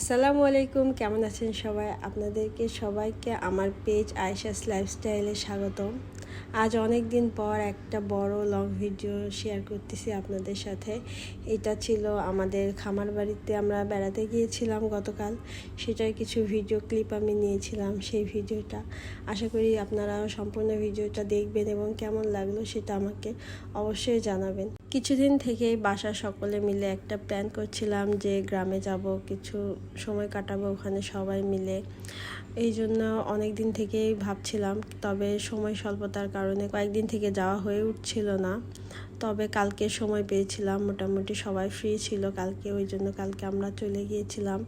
আসসালামু আলাইকুম কেমন আছেন সবাই? আপনাদেরকে সবাইকে আমার পেজ আয়েশাস লাইফস্টাইলে স্বাগতম। আজ অনেক দিন পর একটা বড় লং ভিডিও শেয়ার করতেছি আপনাদের সাথে। এটা ছিল আমাদের খামার বাড়িতে আমরা বেড়াতে গিয়েছিলাম গতকাল। সেটার কিছু ভিডিও ক্লিপ আমি নিয়েছিলাম সেই ভিডিওটা আশা করি আপনারা সম্পূর্ণ ভিডিওটা দেখবেন এবং কেমন লাগল সেটা আমাকে অবশ্যই জানাবেন। কিছুদিন থেকেই বাসা সকলে মিলে একটা প্ল্যান করছিলাম যে গ্রামে যাব, কিছু সময় কাটাবো ওখানে সবাই মিলে। এই জন্য অনেক দিন থেকেই ভাবছিলাম, তবে সময় স্বল্পতার কারণে কয়েকদিন থেকে যাওয়া হয়ে উঠছিল না। তবে কালকে সময় পেয়েছিলাম, মোটামুটি সবাই ফ্রি ছিল কালকে, ওই জন্য কালকে আমরা চলে গিয়েছিলাম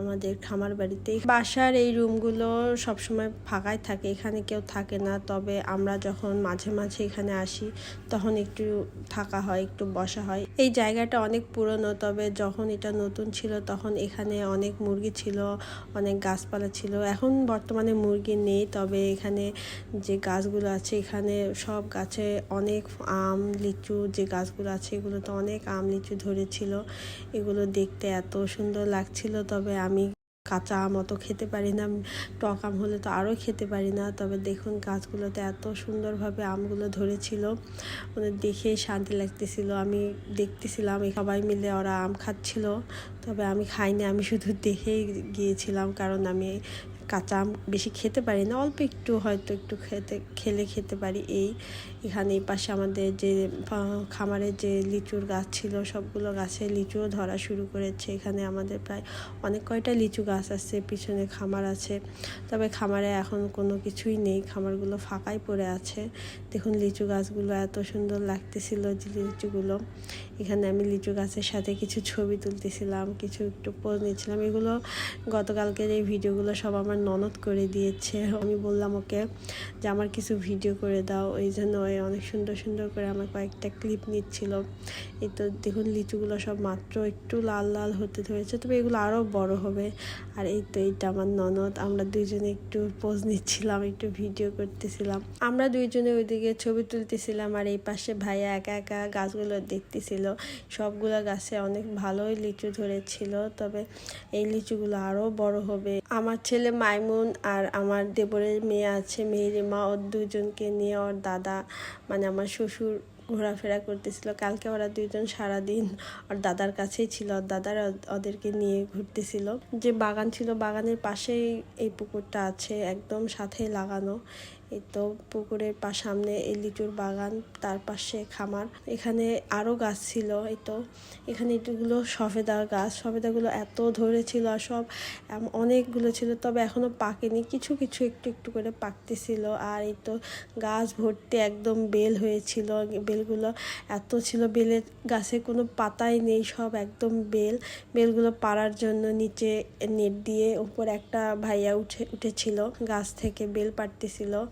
আমাদের খামার বাড়িতে। বাসার এই রুমগুলো সবসময় ফাঁকাই থাকে, এখানে কেউ থাকে না। তবে আমরা যখন মাঝে মাঝে এখানে আসি, তখন একটু থাকা হয়, একটু বসা হয়। এই জায়গাটা অনেক পুরনো, তবে যখন এটা নতুন ছিল তখন এখানে অনেক মুরগি ছিল, অনেক গাছপালা ছিল। এখন বর্তমানে মুরগি নেই, তবে এখানে যে গাছগুলো আছে এখানে সব গাছে অনেক আম, লিচু যে গাছগুলো আছে এগুলোতে অনেক আম, লিচু ধরেছিল। এগুলো দেখতে এত সুন্দর লাগছিল, তবে আমি কাঁচা আম অত খেতে পারি না। টক আম হলে তো আরও খেতে পারি না। তবে দেখুন গাছগুলোতে এত সুন্দরভাবে আমগুলো ধরেছিল। মানে দেখেই শান্তি লাগতেছিল। আমি দেখতেছিলাম সবাই মিলে ওরা আম খাচ্ছিল। তবে আমি খাইনি, আমি শুধু দেখেই গিয়েছিলাম, কারণ আমি কাঁচা আম বেশি খেতে পারি না, অল্প একটু হয়তো একটু খেতে, খেলে খেতে পারি এই। এখানে এই পাশে আমাদের যে খামারের যে লিচুর গাছ ছিল, সবগুলো গাছে লিচুও ধরা শুরু করেছে। এখানে আমাদের প্রায় অনেক কয়টা লিচু গাছ আছে, পিছনে খামার আছে। তবে খামারে এখন কোনো কিছুই নেই, খামারগুলো ফাঁকাই পড়ে আছে। দেখুন লিচু গাছগুলো এত সুন্দর লাগতেছিল যে লিচুগুলো। এখানে আমি লিচু গাছের সাথে কিছু ছবি তুলতেছিলাম, কিছু একটু পোজ নিয়েছিলাম। এগুলো গতকালকের এই ভিডিওগুলো সব আমার ননদ করে দিয়েছে। আমি বললাম, ওকে, যে আমার কিছু ভিডিও করে দাও। এই জন্য ওই অনেক সুন্দর সুন্দর করে আমার কয়েকটা ক্লিপ নিচ্ছিল। এই তো দেখুন, লিচুগুলো সব মাত্র একটু লাল লাল হতে ধরেছে, তবে এগুলো আরও বড় হবে। আর এই তো এইটা আমার ননদ, আমরা দুইজনে একটু পোজ নিচ্ছিলাম, একটু ভিডিও করতেছিলাম। আমরা দুইজনে ওইদিকে ছবি তুলতেছিলাম আর এই পাশে ভাইয়া একা একা গাছগুলো দেখতেছিল। সবগুলো গাছে অনেক ভালোই লিচু ধরেছিল, তবে এই লিচুগুলো আরও বড় হবে। আমার ছেলে মাইমুন আর আমার দেবরের মেয়ে আছে, মেয়ের মা, ওর দুজনকে নিয়ে ওর দাদা মানে আমার শ্বশুর ঘোরাফেরা করতেছিল। কালকে ওরা দুইজন সারাদিন ওর দাদার কাছেই ছিল, ওর দাদার ওদেরকে নিয়ে ঘুরতেছিল। যে বাগান ছিল, বাগানের পাশেই এই পুকুরটা আছে, একদম সাথে লাগানো। এই তো পুকুরের পা, সামনে এই লিচুর বাগান, তার পাশে খামার। এখানে আরও গাছ ছিল, এই তো। এখানে এগুলো সফেদা গাছ, সফেদাগুলো এত ধরেছিল আর সব অনেকগুলো ছিল, তবে এখনও পাকেনি। কিছু কিছু একটু একটু করে পাকতেছিল আর এই তো গাছ ভর্তি একদম বেল হয়েছিল, বেলগুলো এত ছিল, বেলের গাছে কোনো পাতাই নেই, সব একদম বেল। বেলগুলো পাড়ার জন্য নিচে নেট দিয়ে উপর একটা ভাইয়া উঠে, উঠেছিল, গাছ থেকে বেল পাড়তেছিল।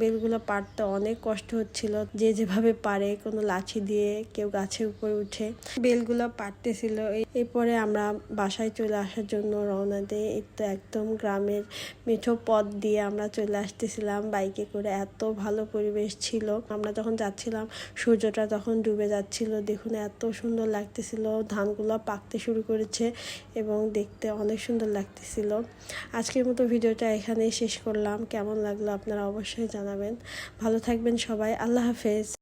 বেলগুলো পাড়তে অনেক কষ্ট হচ্ছিল। যে যেভাবে পারে, কোনো লাঠি দিয়ে কেউ গাছের উপরে উঠে বেলগুলো পাড়তেছিল। এরপরে আমরা বাসায় চলে আসার জন্য রওনা দিয়ে তো একদম গ্রামের মিঠো পথ দিয়ে আমরা চলে আসতেছিলাম। বাইকে করে এত ভালো পরিবেশ ছিল। আমরা যখন যাচ্ছিলাম, সূর্যটা তখন ডুবে যাচ্ছিল। দেখুন এত সুন্দর লাগতেছিল। ধানগুলো পাকতে শুরু করেছে এবং দেখতে অনেক সুন্দর লাগতেছিল। আজকের মতো ভিডিওটা এখানেই শেষ করলাম। কেমন লাগল আপনারা অবশ্যই জানাবেন। ভালো থাকবেন সবাই। আল্লাহ হাফেজ।